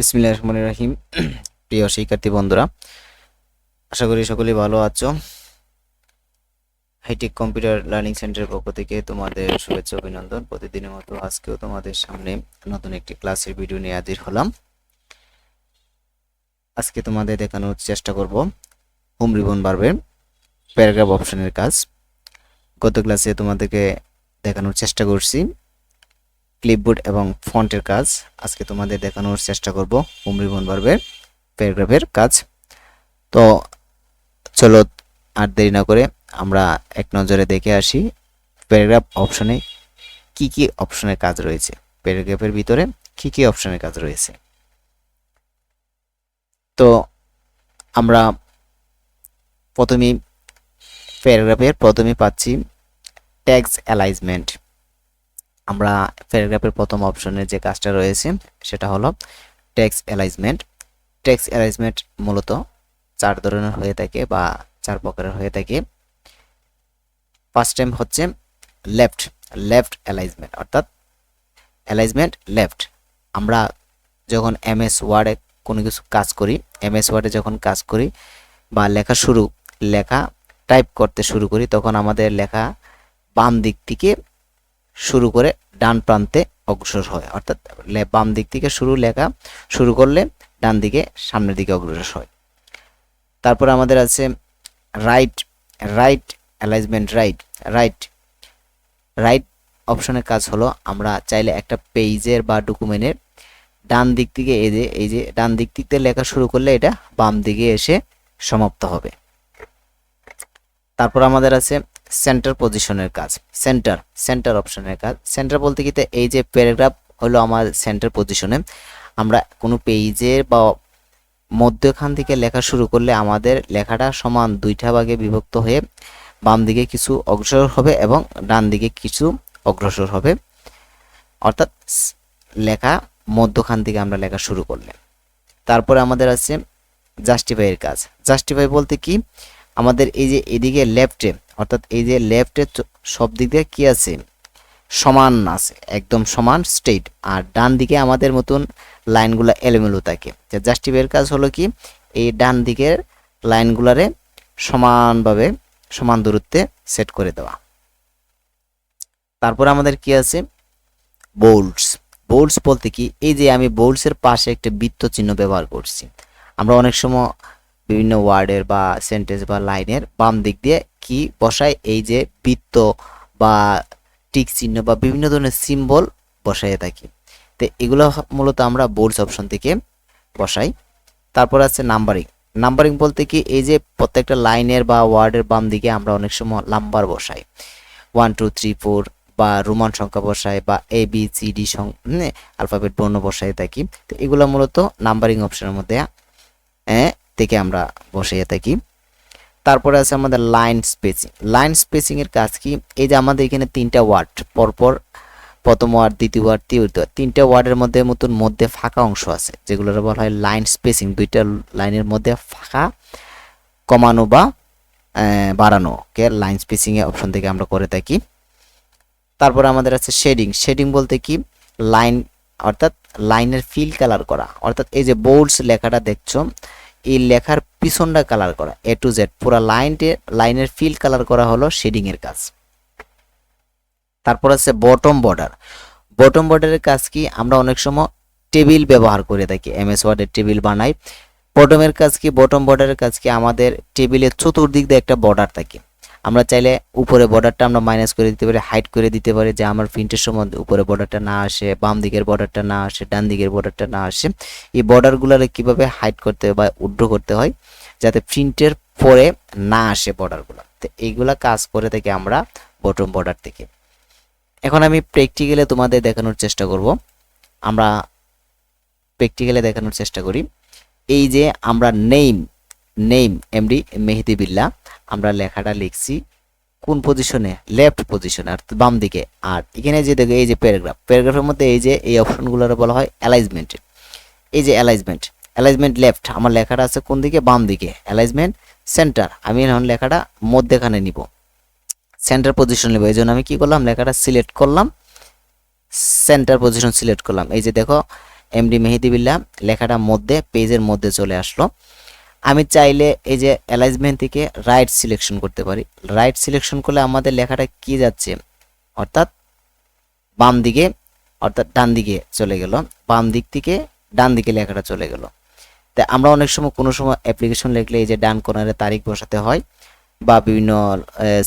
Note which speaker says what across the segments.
Speaker 1: বিসমিল্লাহির রহমানির রহিম। প্রিয় শিক্ষার্থী বন্ধুরা, আশা করি সকলেই ভালো আছো। হাইটেক কম্পিউটার লার্নিং সেন্টারের পক্ষ থেকে তোমাদের শুভেচ্ছা, অভিনন্দন। প্রতিদিনের মতো আজকেও তোমাদের সামনে নতুন একটি ক্লাসের ভিডিও নিয়ে হাজির হলাম। আজকে তোমাদের দেখানোর চেষ্টা করব হোম রিবন বাড়বের প্যারাগ্রাফ অপশনের কাজ। গত ক্লাসে তোমাদেরকে দেখানোর চেষ্টা করছি। ক্লিপবোর্ড এবং ফন্টের কাজ আজকে তোমাদের দেখানোর চেষ্টা করব হোম রিবন বাড়বের প্যারাগ্রাফের কাজ। তো চলো আর দেরি না করে আমরা এক নজরে দেখে আসি প্যারাগ্রাফ অপশনে কি কি অপশনের কাজ রয়েছে। প্যারাগ্রাফের ভিতরে কি কি অপশনের কাজ রয়েছে। তো আমরা প্রথমেই প্যারাগ্রাফের প্রথমে পাচ্ছি ট্যাক্স অ্যালাইজমেন্ট আমরা প্যারাগ্রাফের প্রথম অপশনে যে কাজটা রয়েছে, সেটা হলো ট্যাক্স অ্যালাইজমেন্ট ট্যাক্স অ্যালাইজমেন্ট মূলত চার ধরনের হয়ে থাকে বা চার প্রকারের হয়ে থাকে। ফার্স্ট টাইম হচ্ছে লেফট লেফট অ্যালাইজমেন্ট অর্থাৎ অ্যালাইজমেন্ট লেফট আমরা যখন এম এস ওয়ার্ডে কোনো কিছু কাজ করি এম এস ওয়ার্ডে যখন কাজ করি বা লেখা শুরু, লেখা টাইপ করতে শুরু করি, তখন আমাদের লেখা বাম দিক থেকে শুরু করে ডান প্রান্তে অগ্রসর হয়। অর্থাৎ বাম দিক থেকে শুরু লেখা শুরু করলে ডান দিকে সামনের দিকে অগ্রসর হয়। তারপর আমাদের আছে right right alignment right right right অপশনের কাজ হলো আমরা চাইলে একটা পেজের বা ডকুমেন্টের ডান দিক থেকে এই যে এই যে ডান দিক থেকে লেখা শুরু করলে এটা বাম দিকে এসে সমাপ্ত হবে। তারপর আমাদের আছে সেন্টার পজিশনের কাজ। সেন্টার সেন্টার অপশনের কাজ। সেন্টার বলতে কি এই যে প্যারাগ্রাফ হলো আমার সেন্টার পজিশনে আমরা কোনো পেজের বা মধ্যখান থেকে লেখা শুরু করলে আমাদের লেখাটা সমান দুইটা ভাগে বিভক্ত হয়ে বাম দিকে কিছু অগ্রসর হবে এবং ডান দিকে কিছু অগ্রসর হবে। অর্থাৎ লেখা মধ্যখান থেকে আমরা লেখা শুরু করলে। তারপরে আমাদের আছে জাস্টিফাইয়ের কাজ। জাস্টিফাই বলতে কি? আমাদের এই যে এদিকে লেফটে অর্থাৎ এই যে লেফটে সব দিক দিয়ে কি আছে? সমান আছে, একদম সমান স্ট্রেট আর ডান দিকে আমাদের মতন লাইনগুলো এলোমেলো থাকে। যে জাস্টিফাইয়ের কাজ হলো কি? এই ডান দিকের লাইনগুলারে সমানভাবে সমান দূরত্বে সেট করে দেওয়া। তারপর আমাদের কি আছে? বোল্ডস বোল্ডস বলতে কি? এই যে আমি বোল্ডসের পাশে একটা বৃত্ত চিহ্ন ব্যবহার করছি। আমরা অনেক সময় বিভিন্ন ওয়ার্ডের বা সেন্টেন্স বা লাইনের বাম দিক দিয়ে কি বসায়? এই যে বৃত্ত বা টিক চিহ্ন বা বিভিন্ন ধরনের সিম্বল বসাইয়ে থাকি। তো এগুলো মূলত আমরা বোর্ডস অপশন থেকে বসাই। তারপর আছে নাম্বারিং নাম্বারিং বলতে কি? এই যে প্রত্যেকটা লাইনের বা ওয়ার্ডের বাম দিকে আমরা অনেক সময় নাম্বার বসাই। ওয়ান টু থ্রি ফোর বা রোমান সংখ্যা বসাই বা A B C D alphabet বর্ণ বসাই থাকি। তো এগুলো মূলত নাম্বারিং অপশনের মধ্যে থেকে আমরা বসাইয়া থাকি। তারপরে আছে আমাদের লাইন স্পেসিং লাইন স্পেসিং এর কাজ কি? এই যে আমাদের এখানে তিনটা ওয়ার্ড পরপর, প্রথম ওয়ার্ড দ্বিতীয় ওয়ার্ড তৃতীয় তিনটা ওয়ার্ডের মধ্যে মতন মধ্যে ফাঁকা অংশ আছে যেগুলোর বলা হয় লাইন স্পেসিং দুইটা লাইনের মধ্যে ফাঁকা কমানো বা বাড়ানো। কে লাইন স্পেসিং এর অপশন থেকে আমরা করে থাকি। তারপরে আমাদের আছে শেডিং শেডিং বলতে কি? লাইন অর্থাৎ লাইনের ফিল কালার করা। অর্থাৎ এই যে বোল্ডস লেখাটা দেখছ এই লেখার পিছনটা কালার করা এ টু জেড পুরো লাইনটে লাইনের ফিল কালার করা হলো শেডিংয়ের কাজ। তারপর আছে বটম বর্ডার বটম বর্ডারের কাজ কি? আমরা অনেক সময় টেবিল ব্যবহার করে থাকি এম এস ওয়ার্ডের টেবিল বানাই। বটমের কাজ কি? বটম বর্ডারের কাজ কি? আমাদের টেবিলের চতুর্দিক দিয়ে একটা বর্ডার থাকে। আমরা চাইলে উপরে বর্ডারটা আমরা মাইনাস করে দিতে পারি হাইট করে দিতে পারি, যে আমার প্রিন্টের সময় উপরে বর্ডারটা না আসে, বাম দিকের বর্ডারটা না আসে, ডান দিকের বর্ডারটা না আসে। এই বর্ডারগুলোরে কীভাবে হাইট করতে বা উড্র করতে হয়, যাতে প্রিন্টের পরে না আসে বর্ডারগুলো তো এইগুলা কাজ করে থেকে আমরা বটম বর্ডার থেকে। এখন আমি প্র্যাকটিক্যালে তোমাদের দেখানোর চেষ্টা করব। আমরা প্র্যাকটিক্যালে দেখানোর চেষ্টা করি। এই যে আমরা নেইম নেইম এমডি মেহেদি বিল্লা আমরা লেখাটা লিখছি কোন পজিশনে লেফট পজিশনে আর বাম দিকে আর এখানে যে দেখো, এই যে প্যারাগ্রাফ প্যারাগ্রাফের মধ্যে এই যে, এই অপশনগুলোর বলা হয় অ্যালাইজমেন্ট এই যে অ্যালাইজমেন্ট অ্যালাইজমেন্ট লেফট আমার লেখাটা আছে কোন দিকে? বাম দিকে। অ্যালাইজমেন্ট সেন্টার আমি এখন লেখাটা মধ্যেখানে নিব। সেন্টার পজিশন নেব। এই জন্য আমি কি করলাম? লেখাটা সিলেক্ট করলাম। সেন্টার পজিশন সিলেক্ট করলাম। এই যে দেখো এমডি মেহেদিবিল্লা লেখাটা মধ্যে পেজের মধ্যে চলে আসলো। আমি চাইলে এই যে অ্যালাইজমেন্ট থেকে রাইট সিলেকশন করতে পারি। রাইট সিলেকশন করলে আমাদের লেখাটা কি যাচ্ছে? অর্থাৎ বাম দিকে, অর্থাৎ ডান দিকে চলে গেল। বাম দিক থেকে ডান দিকে লেখাটা চলে গেল। তা আমরা অনেক সময় কোনো সময় অ্যাপ্লিকেশন লিখলে এই যে ডান কোনারে তারিখ বসাতে হয় বা বিভিন্ন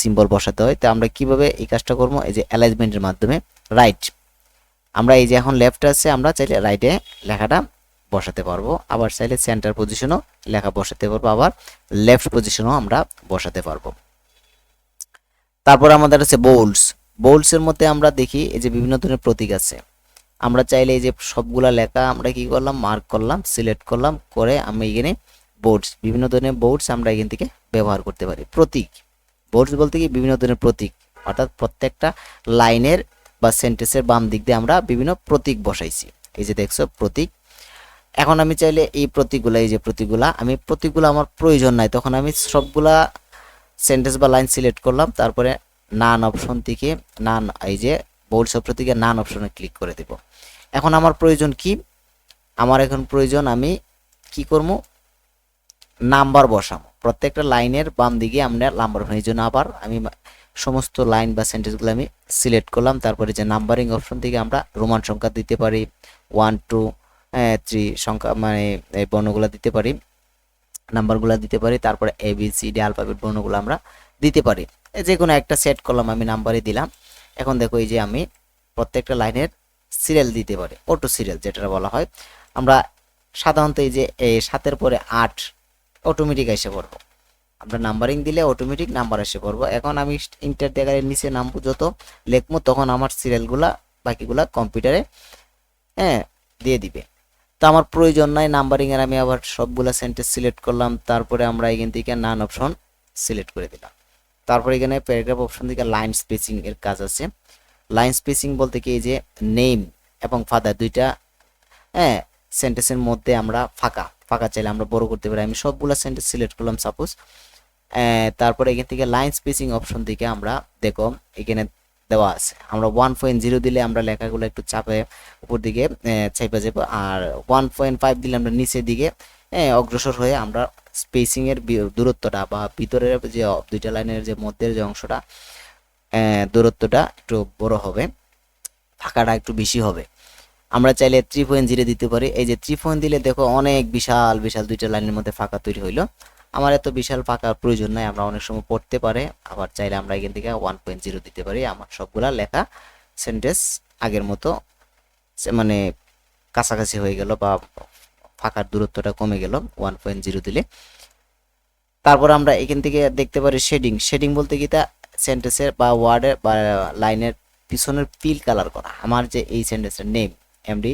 Speaker 1: সিম্বল বসাতে হয়। তো আমরা কীভাবে এই কাজটা করব? এই যে অ্যালাইজমেন্টের মাধ্যমে রাইট আমরা এই যে এখন লেফট আছে, আমরা চাইলে রাইটে লেখাটা বসাতে পারব। আবার চাইলে সেন্টার পজিশনও লেখা বসাতে পারব, আবার লেফট পজিশনও আমরা বসাতে পারব। তারপর আমাদের আছে বোল্ডস বোল্ডসের মধ্যে আমরা দেখি এই যে বিভিন্ন ধরনের প্রতীক আছে। আমরা চাইলে এই যে সবগুলা লেখা আমরা কি করলাম মার্ক করলাম সিলেক্ট করলাম, করে আমি এখানে বোর্ডস বিভিন্ন ধরনের বোর্ডস আমরা এখান থেকে ব্যবহার করতে পারি। প্রতীক। বোর্ডস বলতে কি বিভিন্ন ধরনের প্রতীক। অর্থাৎ প্রত্যেকটা লাইনের বা সেন্টেন্সের বাম দিক দিয়ে আমরা বিভিন্ন প্রতীক বসাইছি। এই যে দেখছ, প্রতীক এখন আমি চাইলে এই প্রতীকগুলা এই যে প্রতীকগুলা আমি প্রতীকগুলো আমার প্রয়োজন নাই। তখন আমি সবগুলা সেন্টেন্স বা লাইন সিলেক্ট করলাম, তারপরে নান অপশন থেকে নান এই যে বোর্ড সব থেকে নান অপশনে ক্লিক করে দেব। এখন আমার প্রয়োজন কি? আমার এখন প্রয়োজন আমি কি করব? নাম্বার বসাবো। প্রত্যেকটা লাইনের বাম দিকে আমরা নাম্বার এই জন্য আবার আমি সমস্ত লাইন বা সেন্টেন্সগুলো আমি সিলেক্ট করলাম। তারপরে যে নাম্বারিং অপশন থেকে আমরা রোমান সংখ্যা দিতে পারি ওয়ান টু থ্রি সংখ্যা মানে বর্ণগুলো দিতে পারি। নাম্বারগুলো দিতে পারি, তারপরে A B C D alphabet বর্ণগুলো আমরা দিতে পারি। যে কোনো একটা সেট করলাম আমি নাম্বারই দিলাম। এখন দেখো এই যে আমি প্রত্যেকটা লাইনের সিরিয়াল দিতে পারি অটো সিরিয়াল যেটা বলা হয়। আমরা সাধারণত এই যে সাতের পরে আট অটোমেটিক এসে পড়ব। আমরা নাম্বারিং দিলে অটোমেটিক নাম্বার এসে পড়ব। এখন আমি ইন্টার দেখারের নিচে নাম যত লিখব, তখন আমার সিরিয়ালগুলা বাকিগুলা কম্পিউটারে হ্যাঁ দিয়ে দিবে। তো আমার প্রয়োজন নাই নাম্বারিং এর আমি আবার সবগুলা সেন্টেন্স সিলেক্ট করলাম, তারপরে আমরা এখান থেকে নান অপশন সিলেক্ট করে দিলাম। তারপরে এখানে প্যারাগ্রাফ অপশন থেকে লাইন স্পেসিং এর কাজ আছে। লাইন স্পেসিং বলতে কি এই যে নেম এবং ফাদার দুইটা হ্যাঁ সেন্টেন্সের মধ্যে আমরা ফাঁকা ফাঁকা চাইলে আমরা বড় করতে পারি। আমি সবগুলা সেন্টেন্স সিলেক্ট করলাম সাপোজ তারপরে এখান থেকে লাইন স্পেসিং অপশন থেকে আমরা, দেখো, এখানে দেওয়া আছে। আমরা ওয়ান পয়েন্ট জিরো দিলে আমরা লেখাগুলো একটু চাপে উপর দিকে চাইপা যাব আর ওয়ান পয়েন্ট ফাইভ দিলে আমরা নিচের দিকে অগ্রসর হয়ে আমরা স্পেসিং এর দূরত্বটা বা ভিতরের যে দুইটা লাইনের যে মধ্যের যে অংশটা দূরত্বটা একটু বড় হবে, ফাঁকাটা একটু বেশি হবে। আমরা চাইলে থ্রি পয়েন্ট জিরো দিতে পারি। এই যে থ্রি পয়েন্ট দিলে দেখো অনেক বিশাল বিশাল দুইটা লাইনের মধ্যে ফাঁকা তৈরি হইল। আমার এত বিশাল ফাঁকার প্রয়োজন নাই, আমরা অনেক সময় পড়তে পারে, আবার চাইলে আমরা এখান থেকে ওয়ান পয়েন্ট জিরো দিতে পারি, আমার সবগুলা লেখা সেন্টেন্স আগের মতো মানে কাছাকাছি হয়ে গেল বা ফাঁকার দূরত্বটা কমে গেল ওয়ান পয়েন্ট জিরো দিলে। তারপর আমরা এখান থেকে দেখতে পারি শেডিং শেডিং বলতে কি তা? সেন্টেন্সের বা ওয়ার্ডের বা লাইনের পিছনের ফিল কালার করা। আমার যে এই সেন্টেন্সের নেম এমডি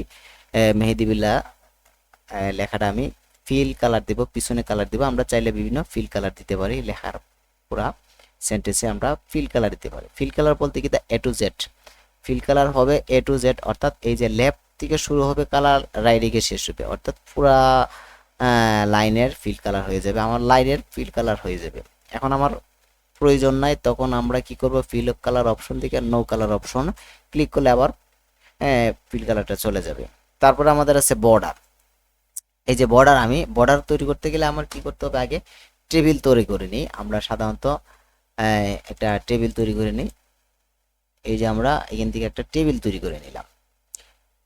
Speaker 1: মেহেদিবিল্লা লেখাটা আমি ফিল কালার দেব, পিছনে কালার দেব, আমরা চাইলে বিভিন্ন ফিল কালার দিতে পারি লেখার পুরা সেন্টেন্সে আমরা ফিল কালার দিতে পারি। ফিল কালার বলতে কি? A to Z fill colour হবে এ টু জেড অর্থাৎ এই যে লেফট থেকে শুরু হবে কালার রাইটে শেষ হবে, অর্থাৎ পুরা লাইনের ফিল কালার হয়ে যাবে, আমার লাইনের ফিল কালার হয়ে যাবে। এখন আমার প্রয়োজন নাই, তখন আমরা কি করব? ফিল কালার অপশন থেকে নো কালার অপশন ক্লিক করলে আবার ফিল কালারটা চলে যাবে। তারপরে আমাদের আছে বর্ডার এই যে বর্ডার আমি বর্ডার তৈরি করতে গেলে আমার কি করতে হবে আগে? টেবিল তৈরি করে নিই। আমরা সাধারণত একটা টেবিল তৈরি করে নিই। এই যে আমরা এখান থেকে একটা টেবিল তৈরি করে নিলাম।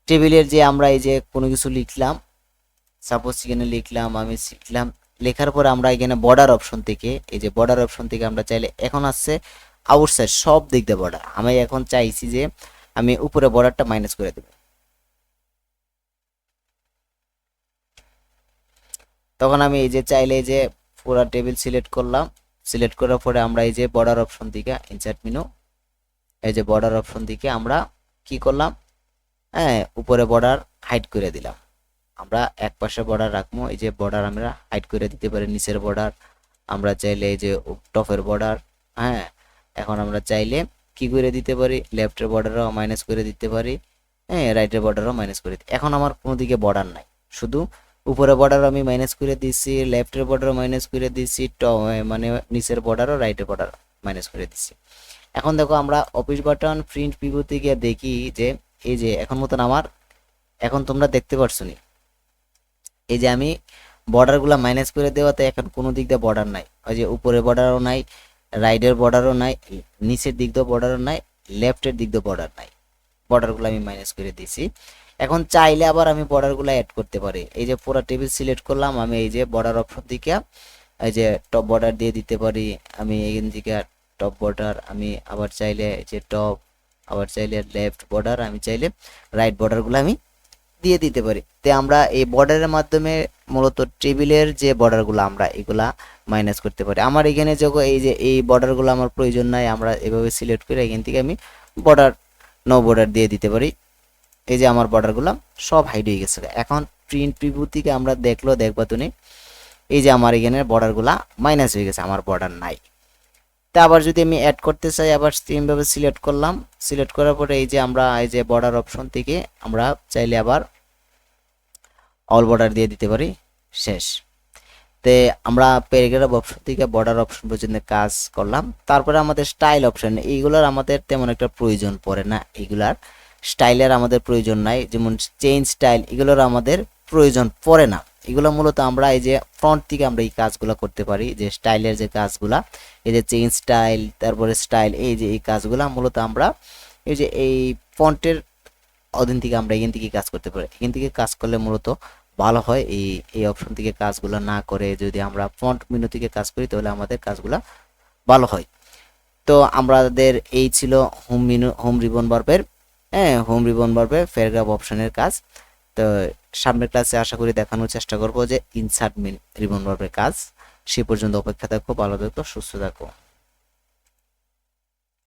Speaker 1: টেবিলের যে আমরা এই যে কোনো কিছু লিখলাম সাপোজ এখানে লিখলাম, আমি শিখলাম লেখার পরে আমরা এখানে বর্ডার অপশন থেকে, এই যে বর্ডার অপশন থেকে আমরা চাইলে এখন আসছে আউটসাইড সব দিক দিয়ে বর্ডার আমি এখন চাইছি যে আমি উপরে বর্ডারটা মাইনাস করে দেব। তখন আমি এই যে চাইলে এই যে পুরো টেবিল সিলেক্ট করলাম। সিলেক্ট করার পরে আমরা এই যে বর্ডার অপশন থেকে ইনসার্ট মিনু এই যে বর্ডার অপশন থেকে আমরা কি করলাম? হ্যাঁ উপরে বর্ডার হাইড করে দিলাম। আমরা এক পাশে বর্ডার রাখব, এই যে বর্ডার আমরা হাইড করে দিতে পারি, নিচের বর্ডার আমরা চাইলে এই যে টপের বর্ডার হ্যাঁ এখন আমরা চাইলে কি করে দিতে পারি? লেফটের বর্ডারও মাইনাস করে দিতে পারি হ্যাঁ রাইটের বর্ডারও মাইনাস করে এখন আমার কোনো দিকে বর্ডার নাই। শুধু উপরে বর্ডার আমি মাইনাস করে দিচ্ছি লেফটের বর্ডারও মাইনাস করে দিচ্ছি ট মানে নিচের বর্ডারও রাইটের বর্ডার মাইনাস করে দিচ্ছি এখন দেখো আমরা অফিস বাটন প্রিন্ট পিভু থেকে দেখি যে, এই যে এখন মতন আমার, এখন তোমরা দেখতে পারছ নি এই যে আমি বর্ডারগুলো মাইনাস করে দেওয়াতে এখন কোনো দিক দিয়ে বর্ডার নাই। ওই যে উপরে বর্ডারও নাই রাইটের বর্ডারও নাই, নিচের দিক দিয়ে বর্ডারও নাই লেফটের দিক দিয়ে বর্ডার নাই। বর্ডারগুলো আমি মাইনাস করে দিয়েছি এখন চাইলে আবার আমি বর্ডারগুলো অ্যাড করতে পারি। এই যে পুরো টেবিল সিলেক্ট করলাম, আমি এই যে বর্ডার অপশন দিকে, এই যে টপ বর্ডার দিয়ে দিতে পারি। আমি এখান থেকে টপ বর্ডার আমি আবার চাইলে যে টপ আবার চাইলে লেফট বর্ডার আমি চাইলে রাইট বর্ডারগুলো আমি দিয়ে দিতে পারি। তে আমরা এই বর্ডারের মাধ্যমে মূলত টেবিলের যে বর্ডারগুলো আমরা এগুলা মাইনাস করতে পারি। আমার এখানে যখন এই যে এই বর্ডারগুলো আমার প্রয়োজন নাই, আমরা এভাবে সিলেক্ট করে এখান থেকে আমি বর্ডার নো বর্ডার দিয়ে দিতে পারি। এই যে আমার বর্ডারগুলো সব হাইড হয়ে গেছে। এখন প্রিন্ট প্রিভিউ থেকে আমরা দেখল, দেখবা তুমি, এই যে আমার এখানে বর্ডারগুলো মাইনাস হয়ে গেছে, আমার বর্ডার নাই। তা আবার যদি আমি অ্যাড করতে চাই, আবার সেমভাবে সিলেক্ট করলাম সিলেক্ট করার পরে এই যে আমরা, এই যে বর্ডার অপশন থেকে আমরা চাইলে আবার অল বর্ডার দিয়ে দিতে পারি, শেষ। তে আমরা প্যারাগ্রাফ অপশন থেকে বর্ডার অপশন পর্যন্ত কাজ করলাম। তারপরে আমাদের স্টাইল অপশন এইগুলোর আমাদের তেমন একটা প্রয়োজন পড়ে না এগুলার স্টাইলের আমাদের প্রয়োজন নাই, যেমন চেইন স্টাইল এগুলোর আমাদের প্রয়োজন পড়ে না। এগুলো মূলত আমরা এই যে ফ্রন্ট থেকে আমরা এই কাজগুলো করতে পারি, যে স্টাইলের যে কাজগুলা, এই যে চেইন স্টাইল তারপরে স্টাইল এই যে এই কাজগুলা মূলত আমরা এই যে এই ফন্টের অধীন থেকে আমরা এখান থেকে কাজ করতে পারি। এখান থেকে কাজ করলে মূলত ভালো হয় এই এই অপশন থেকে কাজগুলো না করে যদি আমরা ফ্রন্ট মেনু থেকে কাজ করি, তাহলে আমাদের কাজগুলো ভালো হয়। তো আমাদের এই ছিল হোম মেনু হোম রিবন বার্বের হ্যাঁ হোম রিবন বাড়বে প্যারাগ্রাফ অপশনের কাজ। তো সামনের ক্লাসে আশা করি দেখানোর চেষ্টা করব যে ইনসার্ট রিবন বাড়বে কাজ। সে পর্যন্ত অপেক্ষা থাকো, ভালো থাকো, সুস্থ থাকো।